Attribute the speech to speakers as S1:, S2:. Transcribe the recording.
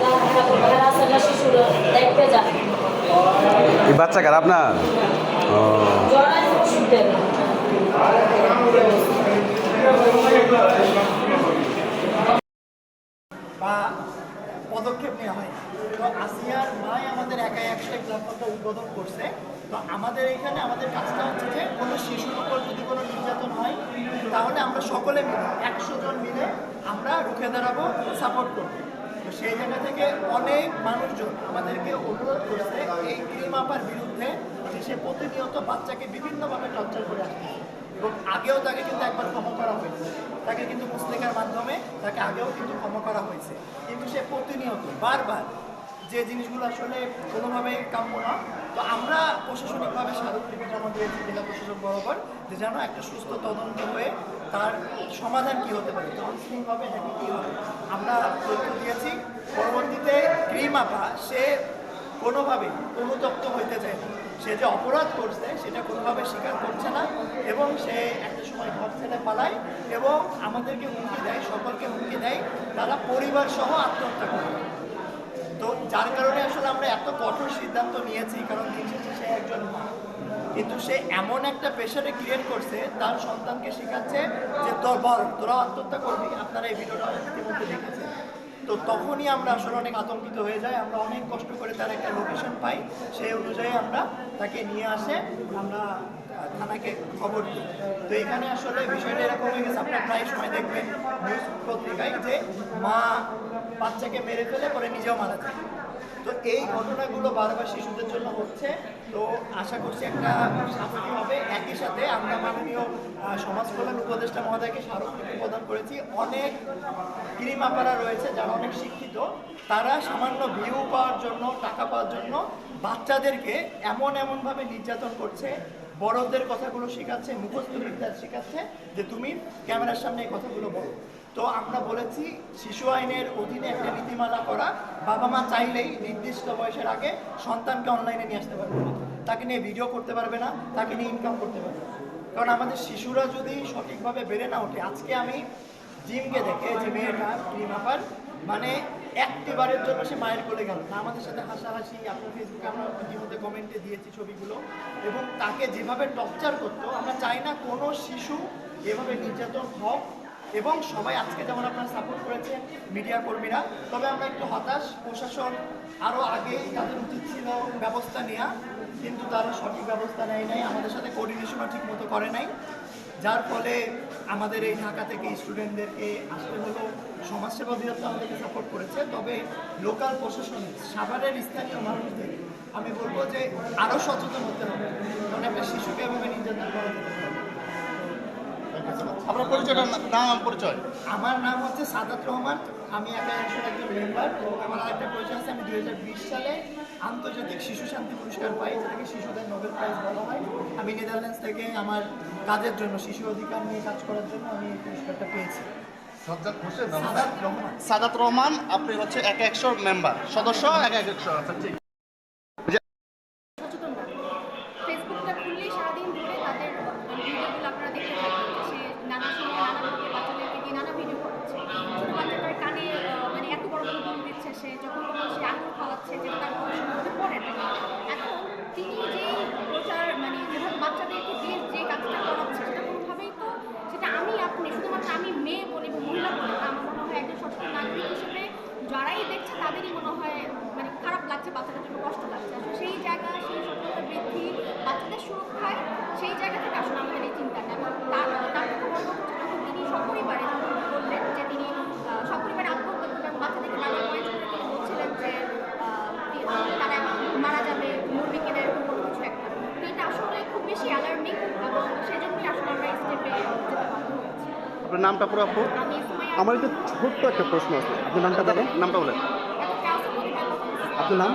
S1: না দেখতে
S2: এই বাচ্চা
S1: জড়াই ওষুধ
S3: বা পদক্ষেপ নেওয়া হয়। তো আসিয়ার মাই আমাদের একাই একটা প্ল্যাটফর্মটা উদ্বোধন করছে। তো আমাদের এখানে আমাদের কাজটা হচ্ছে যে কোনো শিশুর উপর যদি কোনো নির্যাতন হয় তাহলে আমরা সকলে মিলে, একশো জন মিলে আমরা রুখে দাঁড়াবো সাপোর্ট করব। তো সেই জায়গা থেকে অনেক মানুষজন আমাদেরকে অনুরোধ করছে, এই ক্রিম আপার বিরুদ্ধে সে প্রতিনিয়ত বাচ্চাকে বিভিন্নভাবে টর্চার করে আসছে এবং আগেও তাকে কিন্তু একবার ক্ষমা করা হয়েছে। তাকে কিন্তু মুসলিকার মাধ্যমে তাকে আগেও কিন্তু ক্ষমা করা হয়েছে। কিন্তু সে প্রতিনিয়ত, বারবার যে জিনিসগুলো আসলে কোনোভাবেই কাম্য না। তো আমরা প্রশাসনিকভাবে স্মারকলিপি জমা দিয়েছি জেলা প্রশাসক বরাবর যে যেন একটা সুস্থ তদন্ত হয়ে তার সমাধান কি হতে পারে? কাউন্সিলিংভাবে নাকি কী হবে। আমরা তথ্য দিয়েছি, পরবর্তীতে ক্রিম আপা, সে কোনোভাবেই অনুতপ্ত হইতে চায় না। সে যে অপরাধ করছে, সেটা কোনোভাবে স্বীকার করছে না এবং সে একটা সময় ঘর ছেড়ে পালায় এবং আমাদেরকে হুমকি দেয়, সকলকে হুমকি দেয়, তারা পরিবার সহ আত্মহত্যা করে। তো যার কারণে আসলে আমরা এত কঠোর সিদ্ধান্ত নিয়েছি, কারণ দিন সে একজন মা। কিন্তু সে এমন একটা প্রেশারে ক্রিয়েট করছে, তার সন্তানকে শেখাচ্ছে যে, তোর বল, তোরা আত্মহত্যা করবি। আপনারা এই ভিডিওটা ইতিমধ্যে দেখেছেন। তো তখনই আমরা আসলে অনেক আতঙ্কিত হয়ে যাই। আমরা অনেক কষ্ট করে তার একটা লোকেশন পাই। সেই অনুযায়ী আমরা তাকে নিয়ে আসে, আমরা থানাকে খবর দিই। তো এখানে আসলে বিষয়টা এরকম হয়ে গেছে, আপনারা প্রায় সময় দেখবেন নিউজ পত্রিকায় যে, মা বাচ্চাকে মেরে ফেলে, পরে নিজেও মারা যায়। তো এই ঘটনাগুলো বারবার শিশুদের জন্য হচ্ছে। তো আশা করছি একটা সাফল্য হবে। একই সাথে আমরা মাননীয় সমাজ কল্যাণ উপদেষ্টা মহোদয়কে স্মারকলিপি প্রদান করেছি। অনেক গিরিমাপাড়া রয়েছে যারা অনেক শিক্ষিত। তারা সামান্য ভিউ পাওয়ার জন্য, টাকা পাওয়ার জন্য বাচ্চাদেরকে এমন এমনভাবে নির্যাতন করছে। বড়দের কথাগুলো শেখাচ্ছে, মুখস্থ বিদ্যা শেখাচ্ছে যে, তুমি ক্যামেরার সামনে এই কথাগুলো বলো। তো আমরা বলেছি শিশু আইনের অধীনে একটা নীতিমালা করা। বাবা মা চাইলেই নির্দিষ্ট বয়সের আগে সন্তানকে অনলাইনে নিয়ে আসতে পারবে। তাকে নিয়ে ভিডিও করতে পারবে না, তাকে নিয়ে ইনকাম করতে পারবে কারণ আমাদের শিশুরা যদি সঠিকভাবে বেড়ে না ওঠে, আজকে আমি জিমকে দেখে যে মেয়েটা ক্রিমাপার মানে একটিবারের জন্য সে মায়ের কোলে গেল। না আমাদের সাথে হাসাহাসি, আপনার ফেসবুকে আমরা ইতিমধ্যে কমেন্টে দিয়েছি ছবিগুলো। এবং তাকে যেভাবে টর্চার করতো, আমরা চাই না কোনো শিশু এভাবে নির্যাতন হোক এবং সবাই আজকে যেমন আপনারা সাপোর্ট করেছেন মিডিয়া কর্মীরা, তবে আমরা একটু হতাশ, প্রশাসন আরও আগে তাদের উচিত ছিল ব্যবস্থা নেওয়া কিন্তু তারা সঠিক ব্যবস্থা নেয় নাই, আমাদের সাথে কোঅর্ডিনেশনও ঠিক মতো করে নাই। যার ফলে আমাদের এই ঢাকা থেকে স্টুডেন্টদেরকে আসতে হলো, সমাজসেবা অধিদপ্তর আমাদেরকে সাপোর্ট করেছে, তবে লোকাল প্রশাসন, সাভারের স্থানীয় মানুষদের, আমি বলব যে আরও সচেতন হতে হবে। কারণ
S4: আপনার পরিচয়টা নাম পরিচয়।
S3: আমার নাম হচ্ছে সাদাত রহমান আমি একা একশোর একজন মেম্বার এবং আমার আরেকটা পরিচয় আছে আমি দু হাজার বিশ সালে আন্তর্জাতিক শিশু শান্তি পুরস্কার পাই যেটাকে শিশুদের নোবেল প্রাইজ বলা হয়। আমি নেদারল্যান্ডস থেকে আমার কাজের জন্য শিশু অধিকার নিয়ে কাজ করার জন্য আমি এই পুরস্কারটা পেয়েছি।
S4: সজ্জাদ
S3: সাদাত রহমান।
S4: সাদাত রহমান আপনি হচ্ছে এক একশো মেম্বার সদস্য এক একশো আচ্ছা ঠিক
S5: সচেতন করে ফেসবুকটা খুললেই সারাদিন ধরে তাদের ভিডিওগুলো আপনারা দেখতে থাকবেন যে সে নানা সময় নানাভাবে বাচ্চাদেরকে দিয়ে নানা ভিডিও করাচ্ছে ছোটো বাচ্চাটার কানে আহ, মানে এত বড় বড় দুল দিচ্ছে সে যখন তখন সে আঙুল খাওয়াচ্ছে যেটা তার পড়াশোনার মধ্যে পড়ে না এখন তিনি যেই প্রচার মানে যেভাবে বাচ্চাদেরকে দিয়ে যে কাজটা করাচ্ছে সেটা কোনোভাবেই তো সেটা আমি আপনি শুধুমাত্র আমি মেয়ে বলি বা মহিলা বলি না আমার মনে হয় একজন সচেতন নাগরিক হিসেবে যারাই দেখছে তাদেরই মনে হয় মানে খারাপ লাগছে বাচ্চাদের জন্য কষ্ট লাগছে আসলে সেই জায়গা সেই সচেতনতা বৃদ্ধি বাচ্চাদের সুরক্ষায় সেই জায়গা থেকে আসলে আমাদের এই চিন্তাটা এবং তার তার থেকে বড় কথা হচ্ছে যখন তিনি সপরিবারে যখন বললেন যে তিনি আহ, সপরিবারে আত্মহত্যা করবেন এবং বাচ্চাদেরকে নানা পয়েন্ট করে তিনি বলছিলেন যে আহ, কি- আহ, তারা মারা যাবে মরবে কিনা এরকম কোনো কিছু একটা তো এটা আসলে খুব বেশি অ্যালার্মিং এবং সেজন্যই আসলে আমরা এই স্টেপে যেতে বাধ্য হয়েছি
S4: আপনার নামটা পুরো আপু?
S2: আমার একটু ছোট্ট একটা প্রশ্ন আছে। আপনার নামটা বলেন।
S4: নামটা বলেন।
S2: আপনার নাম?